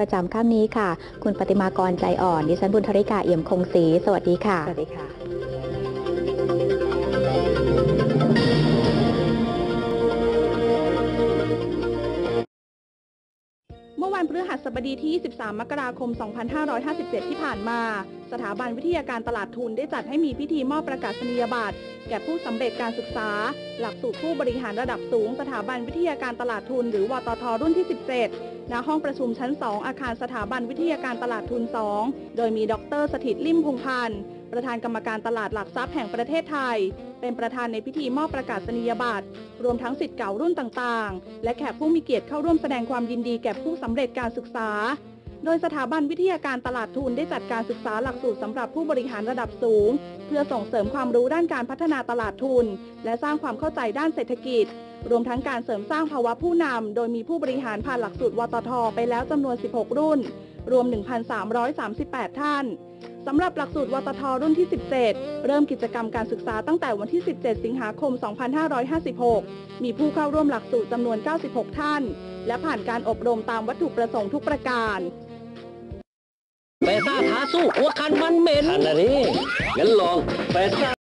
ประจำค่ำนี้ค่ะ คุณปฏิมากรใจอ่อน ดิฉันบุญธริกาเอี่ยมคงศรี สวัสดีค่ะ สวัสดีค่ะ วันพฤหัสบดีที่ 23 มกราคม 2557 ที่ผ่านมา สถาบันวิทยาการตลาดทุนได้จัดให้มีพิธีมอบประกาศนียบัตรแก่ผู้สำเร็จการศึกษา หลักสูตรผู้บริหารระดับสูง สถาบันวิทยาการตลาดทุน หรือวตทรุ่นที่ 17 ณ ห้องประชุมชั้น 2 อาคารสถาบันวิทยาการตลาดทุน 2 โดยมีดรสถิตลิมพงพันธ์ ประธานกรรมการตลาดหลักทรัพย์แห่งประเทศไทย เป็นประธานในพิธีมอบประกาศนียบัตรรวมทั้งสิทธิ์เก่ารุ่นต่างๆ และแขกผู้มีเกียรติเข้าร่วมแสดงความยินดีแก่ผู้สำเร็จการศึกษา โดยสถาบันวิทยาการตลาดทุนได้จัดการศึกษาหลักสูตรสำหรับผู้บริหารระดับสูง เพื่อส่งเสริมความรู้ด้านการพัฒนาตลาดทุน และสร้างความเข้าใจด้านเศรษฐกิจรวมทั้งการเสริมสร้างภาวะผู้นำ โดยมีผู้บริหารผ่านหลักสูตรวตท ไปแล้วจำนวน 16 รุ่น รวม 1,338 ท่าน สำหรับหลักสูตรวตทรุ่นที่ 17 เริ่มกิจกรรมการศึกษาตั้งแต่วันที่ 17 สิงหาคม 2556 มีผู้เข้าร่วมหลักสูตรจำนวน 96 ท่าน และผ่านการอบรมตามวัตถุประสงค์ทุกประการแฟซ่าท้าสู้หัวคันมันเหม็นทันนะนี่งั้นลองแฟซ่า